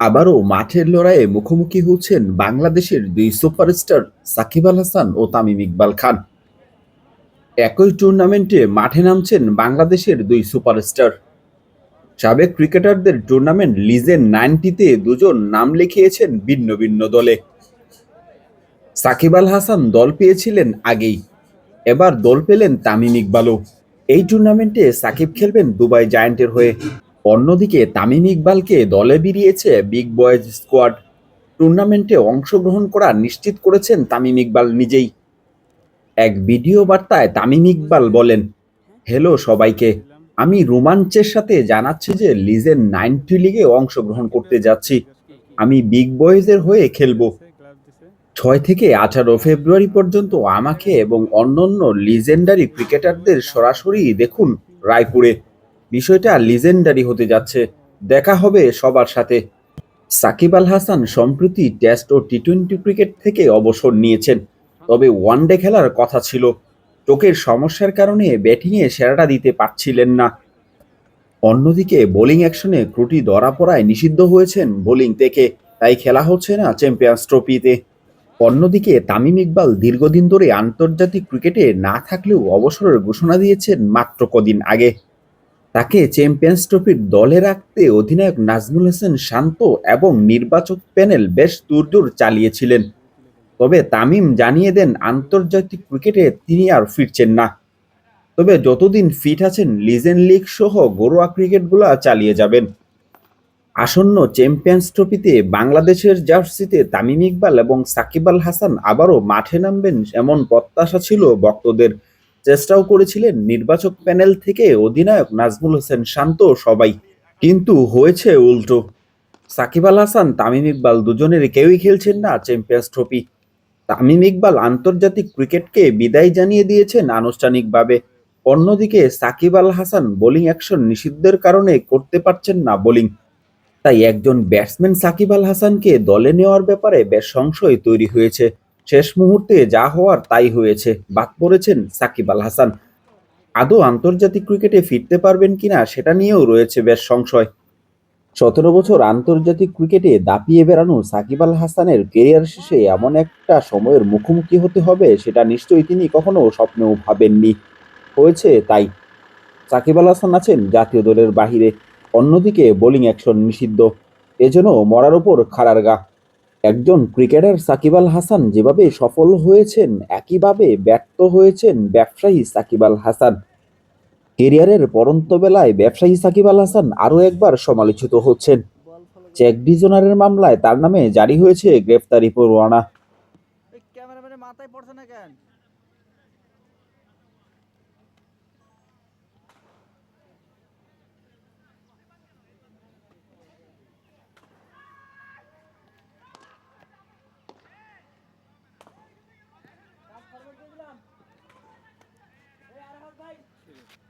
আবারও মাঠের লড়াইয়ে মুখোমুখি হচ্ছেন বাংলাদেশের দুই সুপারস্টার সাকিব আল হাসান ও তামিম ইকবাল খান। একই টুর্নামেন্টে মাঠে নামছেন বাংলাদেশের দুই সুপারস্টার। সাবেক ক্রিকেটারদের টুর্নামেন্ট লিজেন নাইনটিতে দুজন নাম লিখিয়েছেন ভিন্ন ভিন্ন দলে। সাকিব আল হাসান দল পেয়েছিলেন আগেই, এবার দল পেলেন তামিম ইকবালও। এই টুর্নামেন্টে সাকিব খেলবেন দুবাই জায়ান্টের হয়ে। অন্যদিকে তামিম ইকবালকে দলে বেরিয়েছে বিগ বয়েজ স্কোয়াড। টুর্নামেন্টে অংশগ্রহণ করা নিশ্চিত করেছেন তামিম ইকবাল নিজেই। এক ভিডিও বার্তায় তামিম ইকবাল বলেন, হ্যালো সবাইকে, আমি রোমাঞ্চের সাথে জানাচ্ছি যে লিজেন নাইনটি লিগে অংশগ্রহণ করতে যাচ্ছি। আমি বিগ বয়েজের হয়ে খেলব। ছয় থেকে আঠারো ফেব্রুয়ারি পর্যন্ত আমাকে এবং অন্যান্য লিজেন্ডারি ক্রিকেটারদের সরাসরি দেখুন রায়পুরে। বিষয়টা লিজেন্ডারি হতে যাচ্ছে। দেখা হবে সবার সাথে। সাকিব আল হাসান সম্প্রতি টেস্ট ও টি টোয়েন্টি ক্রিকেট থেকে অবসর নিয়েছেন। তবে ওয়ানডে খেলার কথা ছিল। চোখের সমস্যার কারণে ব্যাটিংয়ে সেরাটা দিতে পারছিলেন না। অন্যদিকে বোলিং অ্যাকশনে ত্রুটি ধরা পড়ায় নিষিদ্ধ হয়েছেন বোলিং থেকে। তাই খেলা হচ্ছে না চ্যাম্পিয়ন্স ট্রফিতে অন্যদিকে তামিম ইকবাল দীর্ঘদিন ধরে আন্তর্জাতিক ক্রিকেটে না থাকলেও অবসরের ঘোষণা দিয়েছেন মাত্র কদিন আগে। তাকে চ্যাম্পিয়ন্স ট্রফির দলে রাখতে অধিনায়ক নাজমুল হোসেন শান্ত এবং নির্বাচক প্যানেল বেশ দূরদূর চালিয়েছিলেন। তবে তামিম জানিয়ে দেন, আন্তর্জাতিক ক্রিকেটে তিনি আর ফিরছেন না। তবে যতদিন ফিট আছেন লিজেন্ড লিগ সহ ঘরোয়া ক্রিকেটগুলো চালিয়ে যাবেন। আসন্ন চ্যাম্পিয়ন্স ট্রফিতে বাংলাদেশের জার্সিতে তামিম ইকবাল এবং সাকিব আল হাসান আবারও মাঠে নামবেন এমন প্রত্যাশা ছিল ভক্তদের। চেষ্টাও করেছিলেন নির্বাচক প্যানেল থেকে অধিনায়ক নাজমুল হোসেন শান্ত সবাই। কিন্তু হয়েছে উল্টো। সাকিব আল হাসান, তামিম ইকবাল দুজনের কেউই খেলছেন না চ্যাম্পিয়ন্স ট্রফি। তামিম ইকবাল আন্তর্জাতিক ক্রিকেটকে বিদায় জানিয়ে দিয়েছেন আনুষ্ঠানিকভাবে। অন্যদিকে সাকিব আল হাসান বোলিং অ্যাকশন নিষিদ্ধের কারণে করতে পারছেন না বোলিং। তাই একজন ব্যাটসম্যান সাকিব আল হাসানকে দলে নেওয়ার ব্যাপারে বেশ সংশয় তৈরি হয়েছে। শেষ মুহূর্তে যা হওয়ার তাই হয়েছে, বাদ পড়েছেন সাকিব আল হাসান। আদৌ আন্তর্জাতিক ক্রিকেটে ফিরতে পারবেন কিনা সেটা নিয়েও রয়েছে বেশ সংশয়। সতেরো বছর আন্তর্জাতিক ক্রিকেটে দাপিয়ে বেড়ানো সাকিব আল হাসানের কেরিয়ার শেষে এমন একটা সময়ের মুখোমুখি হতে হবে সেটা নিশ্চয়ই তিনি কখনো স্বপ্নেও ভাবেননি। হয়েছে তাই। সাকিব আল হাসান আছেন জাতীয় দলের বাহিরে, অন্যদিকে বোলিং অ্যাকশন নিষিদ্ধ। এজন্য মরার ওপর খাড়ার গা। একজন ক্রিকেটার সাকিব আল হাসান যেভাবে সফল হয়েছেন, একইভাবে ব্যর্থ হয়েছেন ব্যবসায়ী সাকিব আল হাসান। কেরিয়ারের পরন্ত বেলায় ব্যবসায়ী সাকিব আল হাসান আরও একবার সমালোচিত হচ্ছেন। চেক ডিজনারের মামলায় তার নামে জারি হয়েছে গ্রেফতারি পরোয়ানা। মাথায় পড়ছে না কেন? 네.